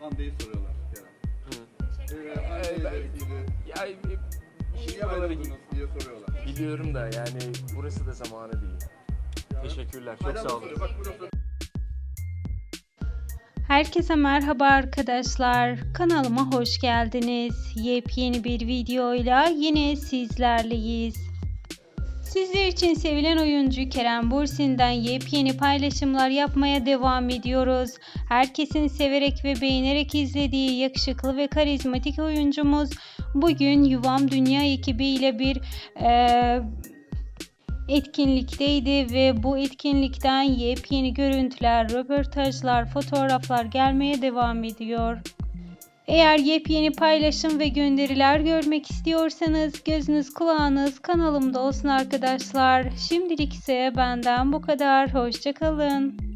Hande'yi soruyorlar Kerem. Ee, ben- ilgili Ya e, niye buraları ayrıldınız diye soruyorlar. biliyorum da yani burası da zamanı değil. Teşekkürler. Çok Hala sağ olun. soruyor. Bak burası Herkese merhaba arkadaşlar. Kanalıma hoş geldiniz. Yepyeni bir videoyla yine sizlerleyiz. Sizler için sevilen oyuncu Kerem Bürsin'den yepyeni paylaşımlar yapmaya devam ediyoruz. Herkesin severek ve beğenerek izlediği yakışıklı ve karizmatik oyuncumuz bugün Yuvam Dünya ekibiyle bir eee etkinlikteydi ve bu etkinlikten yepyeni görüntüler, röportajlar, fotoğraflar gelmeye devam ediyor. Eğer yepyeni paylaşım ve gönderiler görmek istiyorsanız gözünüz kulağınız kanalımda olsun arkadaşlar. Şimdilik ise benden bu kadar. Hoşçakalın.